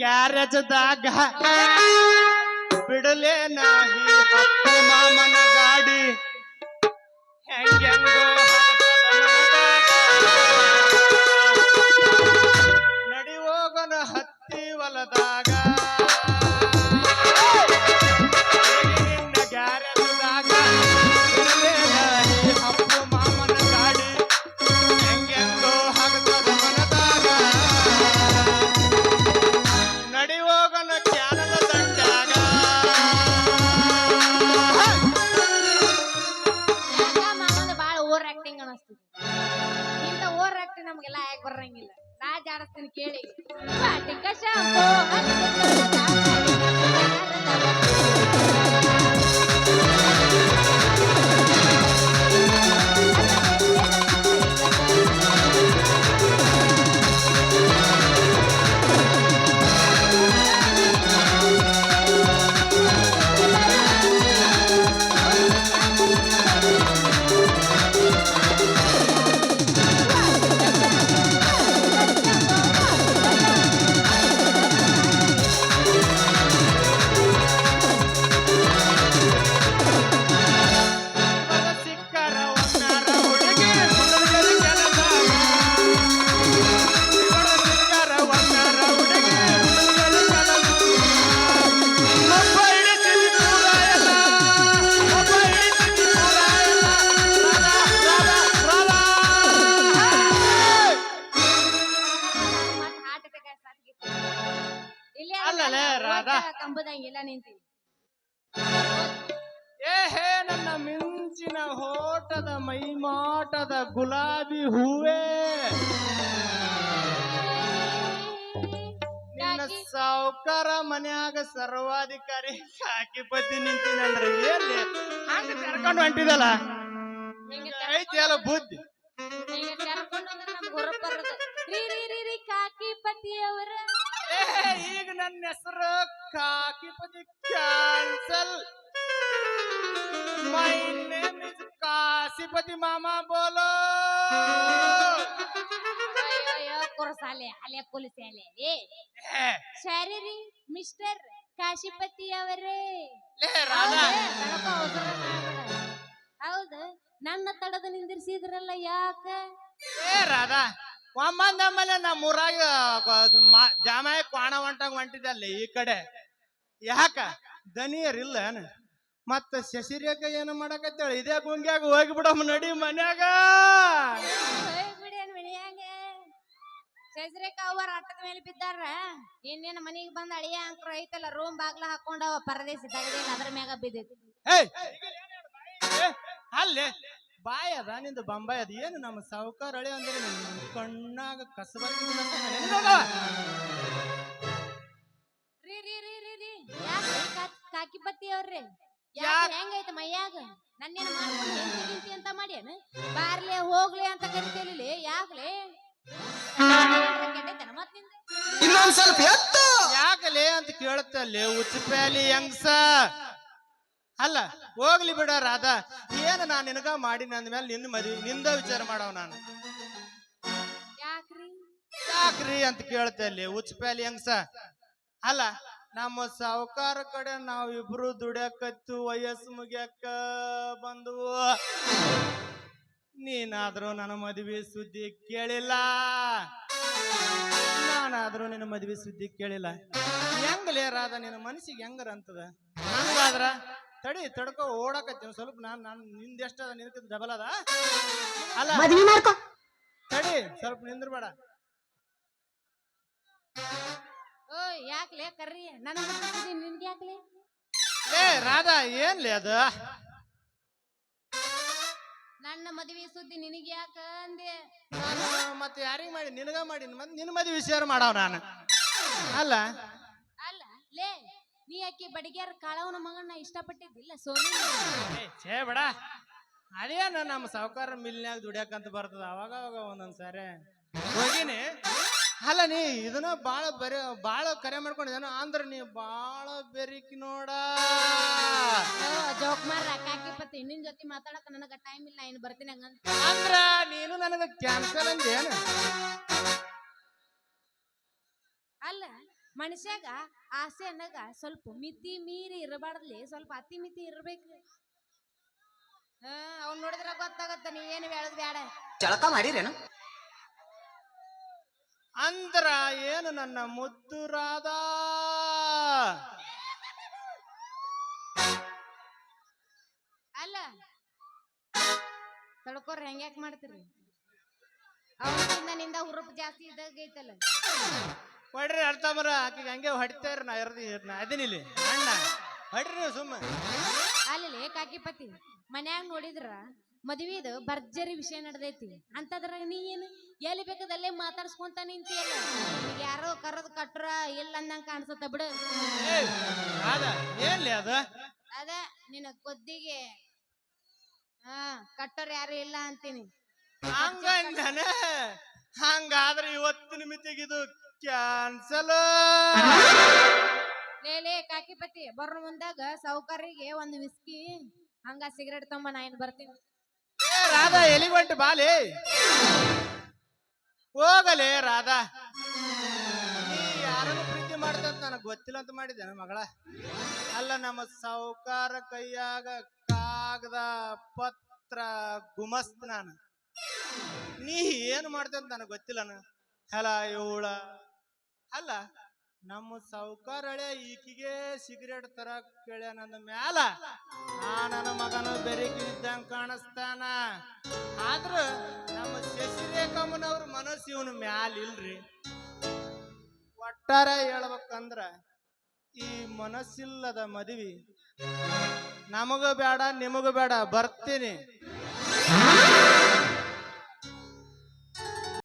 ಗ್ಯಾರೇಜದಾಗ ಬಿಡಲೇ ನಾಯಿ ಅಪ್ಪು ಮಾಮನ ಗಾಡಿ. ಹೆಂಗೆಂಗೋ ನಮ್ಗೆಲ್ಲ ಯಾಕೆ ಬರಂಗಿಲ್ಲ? ನಾ ಜಾಡಿಸ್ತೀನಿ ಕೇಳಿ. ವಾಟಿಕ ಶಾಂಪು. ರಾಧಾ. ಕಂಬದಂಗಿಲ್ಲ ನಿಂತೀನಿ ಏ ಹೇ ನನ್ನ ಮಿಂಚಿನ ಹೋಟದ ಮೈಮಾಟದ ಗುಲಾಬಿ ಹೂವೇ. ನಿನ್ನ? ಸಾವುಕಾರ ಮನ್ಯಾಗ ಸರ್ವಾಧಿಕಾರಿ ಸಾಕಿ ಪತಿ ನಿಂತೀನಂದ್ರೆ ಎಲ್ಲಿ? ಹಂಗ ಕರ್ಕೊಂಡು ಹೊಂಟಿದಲ್ಲ? ಐತಿ ಅಲ್ಲ ಬುದ್ಧಿ. ರೀ ಕಾಕಿಪತಿಯವರ ಈಗ ನನ್ನ ಹೆಸರು Kakipati cancel my name is Kasipati ಮಾಮಾ ಬೋಲೋ. ಅಯ್ಯೋ ಅಯ್ಯೋ ಕುರಸಾಲೆ ಅಲೆ ಕುಲಿಸಿ ಸರಿ ರೀ ಮಿಸ್ಟರ್ ಕಾಶಿಪತಿ ಅವರೇ. ಹೌದು ನನ್ನ ತಡದ ನಿಂದಿರ್ಸಿದ್ರಲ್ಲ ಯಾಕ? ರಾಧಾ. ಒಮ್ಮಂದ ಆಮೇಲೆ ನಮ್ಮ ಊರಾಗ ಜಾಮಾಯ ಕ್ವಾಣ ಹೊಂಟಾಗ ಹೊಂಟಿದ್ದಲ್ಲಿ ಈ ಕಡೆ. ಯಾಕ? ದನಿಯರಿಲ್ಲ ಮತ್ತ ಶಶಿರೇಖ ಏನು ಮಾಡಕತ್ತೇಳ? ಇದೇ ಗುಂಗ್ಯಾಗ ಹೋಗ್ಬಿಡಮ್ಮ ನಡಿ ಮನ್ಯಾಗ. ಶಶಿರೇಖ ಮನ್ಯಾಗ. ಅಟ್ಟದ ಅವ್ರ ಆಟದ ಮೇಲೆ ಬಿದ್ದಾರ. ಇನ್ನೇನು ಮನೆಗೆ ಬಂದ ಅಳಿಯ ಅಂಕ್ರ ಐತಲ್ಲ ರೂಮ್ ಬಾಗ್ಲ ಹಾಕೊಂಡವ ಪರದೇಶ ತಗದೇನ ಅದ್ರ ಮ್ಯಾಗ ಬಿದ್ದೈತಿ. ಅಲ್ಲೇ. ಬಾಯ್ ಅದ ನಿಂದು ಬಂಬಾಯ್ ಅದ. ಏನು ನಮ್ಮ ಸಾವುಕಾರ ಅಳೆ ಅಂದ್ರೆ ಕಣ್ಣಾಗ ಕಸಬರ್ಗಿ ರೀ ರೀ ರೀ ರೀ ರೀ. ಯಾಕ್ರಿ ಕಾ- ಕಾಕಿ ಪತ್ತಿ ಅವ್ರಿ ಯಾಕ್? ಯಾಕ? ಹೆಂಗೈತ ಮೈಯಾಗ? ನನ್ನೇನು ಮಾಡ್ಕೊಂಡು ಅಂತ ಮಾಡ್ಯಾನ? ಬಾರ್ಲೆ ಹೋಗ್ಲಿ ಅಂತ ಕರಿತೇಲಿ ಯಾಕ್ಲೆ ಕೆಟ್ಟೈತನ ಮತ್ನಿಂದ? ಇನ್ನೊಂದ್ ಸ್ವಲ್ಪ ಎತ್ತ. ಯಾಕಲೇ ಅಂತ ಕೇಳುತ್ತಲ್ಲಿ ಉಚ್ಚಪ್ಯಾಲಿ ಹೆಂಗ್ಸ? ಅಲ್ಲ ಹೋಗ್ಲಿ ಬಿಡ ರಾಧಾ. ಏನು ನಾನು ನಿನಗ ಮಾಡಿನ ಅಂದ್ಮೇಲೆ ನಿನ್ನ ಮದಿ ನಿಂದ ವಿಚಾರ ಮಾಡವ್ ನಾನು. ಯಾಕ್ರಿ? ಅಂತ ಕೇಳ್ತಲ್ಲಿ ಉಚ್ಚಪ್ಯಾಲಿ ಸ? ಅಲ್ಲ ನಮ್ಮ ಸಾವುಕಾರ ಕಡೆ ನಾವಿಬ್ರು ದುಡ್ಯಾಕತ್ತು ವಯಸ್ಸು ಮುಗಿಯಕ್ಕ ಬಂದವು. ನೀನಾದ್ರೂ ನನ್ನ ಮದುವೆ ಸುದ್ದಿ ಕೇಳಿಲ್ಲ. ನಾನಾದ್ರೂ ನಿನ್ನ ಮದುವೆ ಸುದ್ದಿ ಕೇಳಿಲ್ಲ. ಹೆಂಗಲೇ ರಾಧ ನಿನ್ನ ಮನಸ್ಸಿಗೆ ಹೆಂಗರ ಅಂತದ ಹಂಗಾದ್ರ ತಡಿ ತಡ್ಕೊ ಓಡಾಕತ್ತೀನಿ. ಸ್ವಲ್ಪ ನಾನು ನಾನು ನಿಂದ ಎಷ್ಟ ನಿಂತ ಡಬಲ್ ಅದ? ಅಲ್ಲ ಮದ್ವಿ ಮಾಡ್ಕೊ. ತಡಿ ಸ್ವಲ್ಪ ನಿಂದ್ರಬೇಡ. ಓ ಯಾಕ್ಲೆ ಕರ್ರಿ? ನನ್ನ ನಿನ್ಗೆ ಯಾಕ್ಲೆ? ಏ ರಾಧಾ ಏನ್ಲಿ ಅದು? ನನ್ನ ಮದುವೆ ಸುದ್ದಿ ನಿನಗೆ ಯಾಕ ಅಂದೆ? ನಾನು ಮತ್ತೆ ಯಾರಿಗೆ ಮಾಡಿ? ನಿನಗ ಮಾಡಿ. ಮತ್ತೆ ನಿನ್ನ ಮದುವೆ ವಿಷಯ ಮಾಡವ್ ನಾನು. ಅಲ್ಲ ಆಕಿ ಬಡಿಗ್ಯಾರ ಕಾಳವನ ಮಗನ ಇಷ್ಟಪಟ್ಟಿದ್ದಿಲ್ಲ? ಸೋನಿ ಏ, ಛೇ ಬಡ. ಅದೇನ ನಮ್ಮ ಸಾವುಕಾರ ಮಿಲ್ನ್ಯಾಗ ದುಡಿಯಾಕಂತ ಬರ್ತದ? ಅವಾಗ ಅವಾಗ ಒಂದೊಂದ್ ಸಾರಿ. ಹೋಗಿನಿ. ಅಲ್ಲ ನೀ ಇದನ್ನ ಬಾಳ ಬರಿ ಬಾಳ ಕರೆ ಮಾಡ್ಕೊಂಡಿದ್ದೇನ ಅಂದ್ರ ನೀ ಬಾಳ ಬೆರಿಕ್ ನೋಡ. ಜೋಕ್ ಮಾರ ನಿನ್ ಜೊತೆ ಮಾತಾಡಕ ನನಗ ಟೈಮ್ ಇಲ್ಲ ಇನ್ನು ಬರ್ತೀನಿ ಹಂಗಂತ ಅಂದ್ರ ನೀನು ನನಗ ಕ್ಯಾನ್ಸಲ್ ಅಂದೇನು ಅಲ್ಲ ಮನುಷ್ಯಾಗ ಆಸೆ ಅನ್ನಗ ಸ್ವಲ್ಪ ಮಿತಿ ಮೀರಿ ಇರಬಾರ್ದ್ಲಿ ಸ್ವಲ್ಪ ಅತಿ ಮಿತಿ ಇರ್ಬೇಕು. ಹಾ ಅವ್ನ್ ನೋಡಿದ್ರ ಗೊತ್ತಾಗತ್ತ ನೀ ಏನು ಹೇಳದ್ ಬೇಡ ಚಳಕ ಮಾಡಿರೇನು? ಅಂದ್ರ ಏನು ನನ್ನ ಮುದ್ದು ರಾಧಾ ಅಲ್ಲ ತಡ್ಕೋರ್ ಹೆಂಗ್ಯಾಕ್ ಮಾಡ್ತೀರಿ? ಅವನಿಂದ ನಿಂದ ಹುರುಪ್ ಜಾಸ್ತಿ ಇದ್ದಾಗ ಐತಲ್ಲ. ಹೊಡ್ರಿ ಅರ್ಥ ಮರ ಆಕಿಗೆ ಹಂಗೆ ಹೊಡಿತಾರ ನಾ ಇರ್ದಿ ನಾ ಅದಿನಿಲ್ಲಿ ಅಣ್ಣ ಹೊಡ್ರಿ ನೀವು ಸುಮ್ಮ ಅಲ್ಲಿ ಕಾಕಿಪತಿ ಮನ್ಯಾಗ ನೋಡಿದ್ರ ಮದ್ವಿದು ಭರ್ಜರಿ ವಿಷಯ ನಡೆದೈತಿ. ಅಂತದ್ರಾಗ ನೀ ಏನು ಎಲ್ಲಿ ಬೇಕದಲ್ಲೇ ಮಾತಾಡ್ಸ್ಕೊಂತ ನಿಂತಿಯಲ್ಲ? ಯಾರೋ ಕರದ್ ಕಟ್ರ ಇಲ್ಲ ಅಂದಂಗ ಕಾಣಿಸತ್ತ ಬಿಡು. ಅದ ಏನ್ಲಿ ಅದು? ಅದ ನಿನ್ನ ಕೊದ್ದಿಗೆ ಹಾ ಕಟ್ಟೋರ್ ಯಾರು ಇಲ್ಲ ಅಂತೀನಿ. ಹಂಗಂದಾನೆ ಹಂಗಾದ್ರೆ ಇವತ್ತಿನ ಇದು ಕ್ಯಾನ್ಸಲ್. ಲೇ ಕಾಕಿಪತಿ ಬರೋ ಮುಂದಾಗ ಸೌಕರ್ಯಗೆ ಒಂದು ವಿಸ್ಕಿ ಹಂಗ ಸಿಗರೇಟ್ ತಮ್ಮ ನಾ ಏನ್ ಬರ್ತೀನಿ. ಏ ರಾಧಾ ಎಲಿಗೊಂಟು ಬಾಲಿ. ಹೋಗಲೇ ರಾಧಾ. ನೀ ಯಾರನ್ನು ಪ್ರೀತಿ ಮಾಡ್ತಂತ ಅಂತ ನನಗೆ ಗೊತ್ತಿಲ್ಲ ಅಂತ ಮಾಡಿದ್ದೇನೆ ಮಗಳ. ಅಲ್ಲ ನಮ್ಮ ಸಾವುಕಾರ ಕೈಯಾಗ ಕಾಗದ ಪತ್ರ ಗುಮಸ್ತ್ ನಾನು. ನೀ ಏನು ಮಾಡ್ತಂತ ನನಗೆ ಗೊತ್ತಿಲ್ಲ ಹೆಲ ಇವಳ ಅಲ್ಲ, ನಮ್ಮ ಸೌಕರಳೆ ಈಕಿಗೆ ಸಿಗರೇಟ್ ತರ ಕೇಳ್ಯಾನಂದ ಮ್ಯಾಲ ಆ ನನ್ನ ಮಗನು ಬೆರಕಿದ್ದಂಗ ಕಾಣಿಸ್ತಾನ. ಆದ್ರ ನಮ್ಮ ಶಶಿರೇಖಮ್ಮನವ್ರ ಮನಸ್ಸು ಇವನು ಮ್ಯಾಲ ಇಲ್ರಿ. ಒಟ್ಟಾರೆ ಹೇಳ್ಬೇಕಂದ್ರ, ಈ ಮನಸ್ಸಿಲ್ಲದ ಮದುವೆ ನಮಗೂ ಬೇಡ, ನಿಮಗೂ ಬೇಡ, ಬರ್ತೀನಿ.